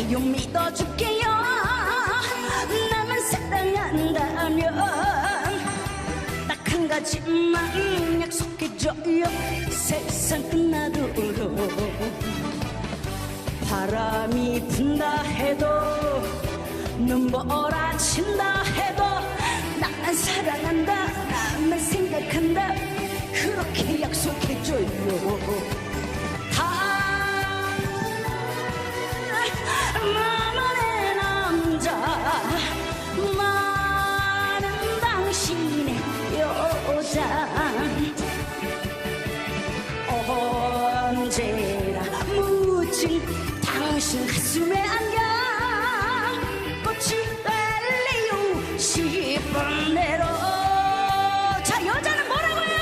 내요 믿어줄게요. 나만 사랑한다면 딱 한 가지만 약속해줘요. 세상 끝나도록 바람이 분다 해도 눈보라 친다 해도 나만 사랑한다 나만 생각한다. 그렇게 약속해줘요 나만의 남자 나는 당신의 여자 언제나 묻힌 당신 가슴에 안겨 꽃이 달리요 싶은 대로 자 여자는 뭐라고요?